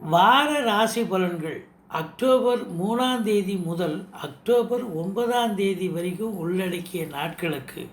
வார ராசி பலன்கள். அக்டோபர் மூணாம் தேதி முதல் அக்டோபர் ஒன்பதாம் தேதி வரைக்கும் உள்ளடக்கிய நாட்களுக்கு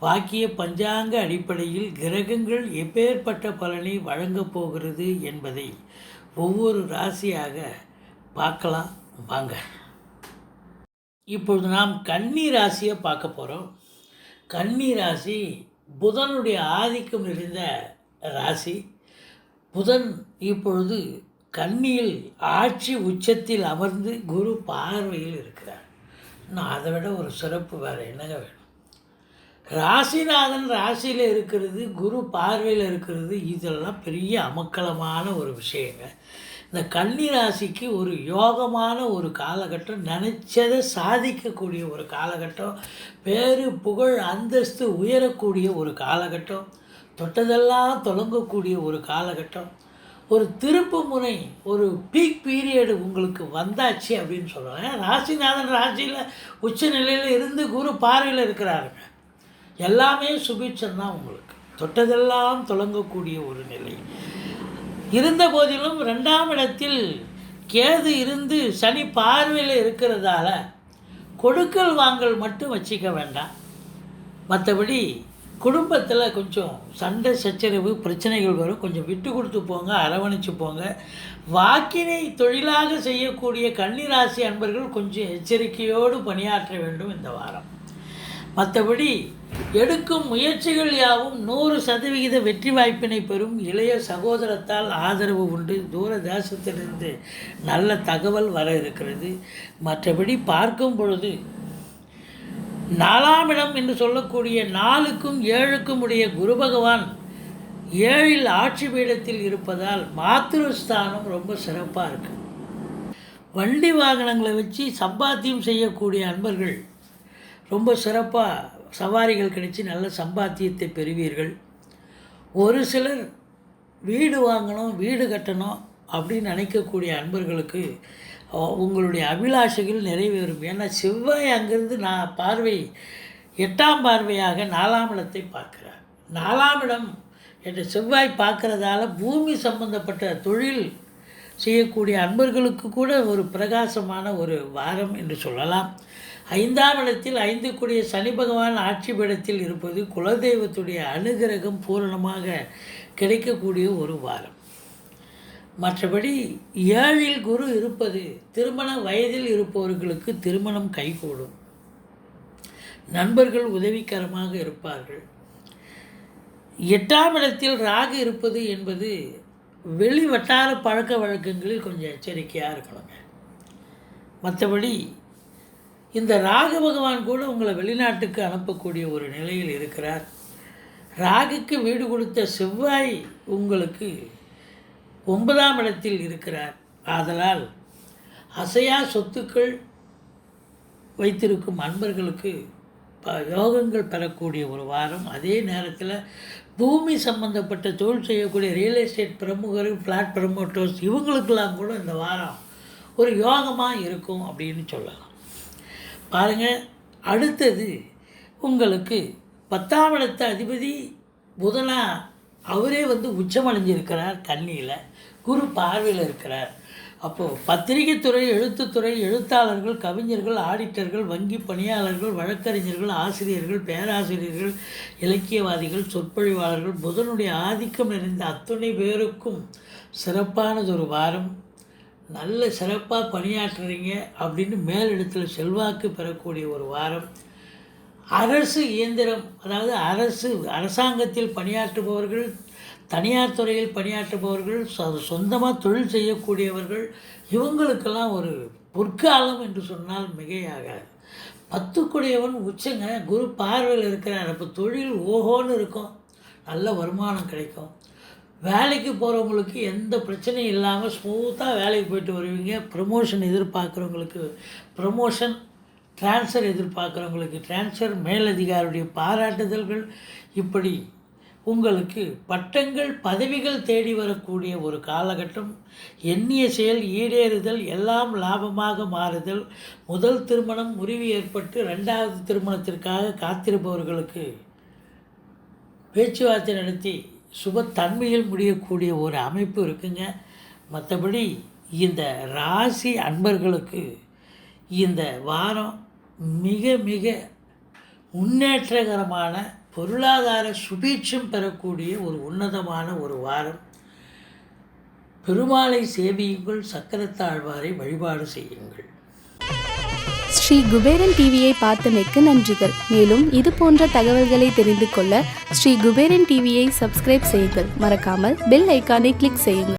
வாக்கிய பஞ்சாங்க அடிப்படையில் கிரகங்கள் எப்பேற்பட்ட பலனை வழங்கப் போகிறது என்பதை ஒவ்வொரு ராசியாக பார்க்கலாம். வாங்க. இப்பொழுது நாம் கன்னி ராசியை பார்க்க போகிறோம் கன்னி ராசி புதனுடைய ஆதிக்கம் நிறைந்த ராசி. புதன் இப்பொழுது கன்னியில் ஆட்சி உச்சத்தில் அமர்ந்து குரு பார்வையில் இருக்கிறார். இன்னும் அதை விட ஒரு சிறப்பு வேறு என்னங்க வேணும்? ராசிநாதன் ராசியில் இருக்கிறது குரு பார்வையில் இருக்கிறது இதெல்லாம் பெரிய அமக்கலமான ஒரு விஷயங்க. இந்த கன்னி ராசிக்கு ஒரு யோகமான ஒரு காலகட்டம் நினச்சதை சாதிக்கக்கூடிய ஒரு காலகட்டம் பேரு புகழ் அந்தஸ்து உயரக்கூடிய ஒரு காலகட்டம். தொட்டதெல்லாம் தொடங்கக்கூடிய ஒரு காலகட்டம். ஒரு திருப்பு முனை ஒரு பீக் பீரியடு உங்களுக்கு வந்தாச்சு அப்படின்னு சொல்கிறாங்க ராசிநாதன் ராசியில் உச்ச நிலையில் இருந்து குரு பார்வையில் இருக்கிறாருங்க. எல்லாமே சுபிட்சம் தான் உங்களுக்கு. தொட்டதெல்லாம் தொடங்கக்கூடிய ஒரு நிலை. இருந்த போதிலும் ரெண்டாம் இடத்தில் கேது இருந்து சனி பார்வையில் இருக்கிறதால கொடுக்கல் வாங்கல் மட்டும் வச்சிக்க வேண்டாம். மற்றபடி குடும்பத்தில் கொஞ்சம் சண்டை சச்சரவு பிரச்சனைகள் வரும். கொஞ்சம் விட்டு கொடுத்து போங்க அரவணைச்சு போங்க. வாக்கினை தொழிலாக செய்யக்கூடிய கன்னிராசி அன்பர்கள் கொஞ்சம் எச்சரிக்கையோடு பணியாற்ற வேண்டும் இந்த வாரம். மற்றபடி எடுக்கும் முயற்சிகள் யாவும் நூறு சதவிகித வெற்றி வாய்ப்பினை பெறும் இளைய சகோதரத்தால் ஆதரவு உண்டு. தூர தேசத்திலிருந்து நல்ல தகவல் வர இருக்கிறது. மற்றபடி பார்க்கும் பொழுது நாலாம் இடம் என்று சொல்லக்கூடிய நாலுக்கும் ஏழுக்கும் உடைய குரு பகவான் ஏழில் ஆட்சி பீடத்தில் இருப்பதால் மாத்திருஸ்தானம் ரொம்ப சிறப்பாக இருக்கு. வண்டி வாகனங்களை வச்சு சம்பாத்தியம் செய்யக்கூடிய அன்பர்கள் ரொம்ப சிறப்பாக சவாரிகள் கிடைச்சி நல்ல சம்பாத்தியத்தை பெறுவீர்கள். ஒரு சிலர் வீடு வாங்கணும் வீடு கட்டணும் அப்படின்னு நினைக்கக்கூடிய அன்பர்களுக்கு உங்களுடைய அபிலாஷைகள் நிறைவேறும். ஏன்னா செவ்வாய் அங்கிருந்து நான் பார்வை எட்டாம் பார்வையாக நாலாம் இடத்தை பார்க்கிறார். நாலாம் இடம் என்ற செவ்வாய் பார்க்குறதால பூமி சம்பந்தப்பட்ட தொழில் செய்யக்கூடிய அன்பர்களுக்கு கூட ஒரு பிரகாசமான ஒரு வாரம் என்று சொல்லலாம். ஐந்தாம் இடத்தில் ஐந்து கூடிய சனி பகவான் ஆட்சி பீடத்தில் இருப்பது குலதெய்வத்துடைய அனுகிரகம் பூரணமாக கிடைக்கக்கூடிய ஒரு வாரம். மற்றபடி ஏழில் குரு இருப்பது திருமண வயதில் இருப்பவர்களுக்கு திருமணம் கைகூடும். நண்பர்கள் உதவிகரமாக இருப்பார்கள். எட்டாம் இடத்தில் ராகு இருப்பது என்பது வெளி வட்டார பழக்க வழக்கங்களில் கொஞ்சம் எச்சரிக்கையாக இருக்கணுங்க. மற்றபடி இந்த ராகு பகவான் கூட உங்களை வெளிநாட்டுக்கு அனுப்பக்கூடிய ஒரு நிலையில் இருக்கிறார். ராகுக்கு வீடு கொடுத்த செவ்வாய் உங்களுக்கு ஒன்பதாம் இடத்தில் இருக்கிறார். ஆதலால் அசையா சொத்துக்கள் வைத்திருக்கும் அன்பர்களுக்கு ப யோகங்கள் பெறக்கூடிய ஒரு வாரம். அதே நேரத்தில் பூமி சம்பந்தப்பட்ட தொழில் செய்யக்கூடிய ரியல் எஸ்டேட் பிரமுகர்கள் ஃப்ளாட் ப்ரமோட்டர்ஸ் இவங்களுக்கெல்லாம் கூட இந்த வாரம் ஒரு யோகமாக இருக்கும் அப்படின்னு சொல்லலாம். பாருங்கள் அடுத்தது உங்களுக்கு பத்தாம் இடத்த அதிபதி புதனாக அவரே வந்து உச்சமடைஞ்சிருக்கிறார் தண்ணியில். குரு பார்வையில் இருக்கிறார். அப்போது பத்திரிகை துறை எழுத்துத்துறை எழுத்தாளர்கள் கவிஞர்கள் ஆடிட்டர்கள் வங்கி பணியாளர்கள் வழக்கறிஞர்கள் ஆசிரியர்கள் பேராசிரியர்கள் இலக்கியவாதிகள் சொற்பொழிவாளர்கள் புதனுடைய ஆதிக்கம் நிறைந்த அத்துணை பேருக்கும் சிறப்பானதொரு வாரம். நல்ல சிறப்பாக பணியாற்றுறீங்க அப்படின்னு மேலிடத்தில் செல்வாக்கு பெறக்கூடிய ஒரு வாரம். அரசு இயந்திரம் அதாவது அரசு அரசாங்கத்தில் பணியாற்றுபவர்கள் தனியார் துறையில் பணியாற்றுபவர்கள் சொந்தமாக தொழில் செய்யக்கூடியவர்கள் இவங்களுக்கெல்லாம் ஒரு பொற்காலம் என்று சொன்னால் மிகையாகாது. பத்துக்குடையவன் உச்சங்க குரு பார்வையில் இருக்கிறார். அப்போ தொழில் ஓஹோன்னு இருக்கும். நல்ல வருமானம் கிடைக்கும். வேலைக்கு போகிறவங்களுக்கு எந்த பிரச்சனையும் இல்லாமல் ஸ்மூத்தாக வேலைக்கு போயிட்டு வருவீங்க. ப்ரமோஷன் எதிர்பார்க்குறவங்களுக்கு ப்ரமோஷன் ட்ரான்ஸ்ஃபர் எதிர்பார்க்குறவங்களுக்கு ட்ரான்ஸ்ஃபர் மேலதிகாரியுடைய பாராட்டுதல்கள் இப்படி. உங்களுக்கு பட்டங்கள் பதவிகள் தேடி வரக்கூடிய ஒரு காலகட்டம் எண்ணிய செயல் ஈடேறுதல் எல்லாம் லாபமாக மாறுதல் முதல் திருமணம் முறிவு ஏற்பட்டு ரெண்டாவது திருமணத்திற்காக காத்திருப்பவர்களுக்கு பேச்சுவார்த்தை நடத்தி சுபத்தன்மையில் முடியக்கூடிய ஒரு அமைப்பு இருக்குங்க. மற்றபடி இந்த ராசி அன்பர்களுக்கு இந்த வாரம் மிக மிக முன்னேற்றகரமான பொருளாதார சுபீட்சம் பெறக்கூடிய ஒரு உன்னதமான ஒரு வாரம். பெருமாளை சேவியுங்கள் சக்கரத்தாழ்வாரை வழிபாடு செய்யுங்கள். ஸ்ரீ குபேரன் டிவியை பார்த்தமைக்கு நன்றிகள். மேலும் இது போன்ற தகவல்களை தெரிந்து கொள்ள ஸ்ரீ குபேரன் டிவியை சப்ஸ்கிரைப் செய்யுங்கள். மறக்காமல் பெல் ஐக்கானை கிளிக் செய்யுங்கள்.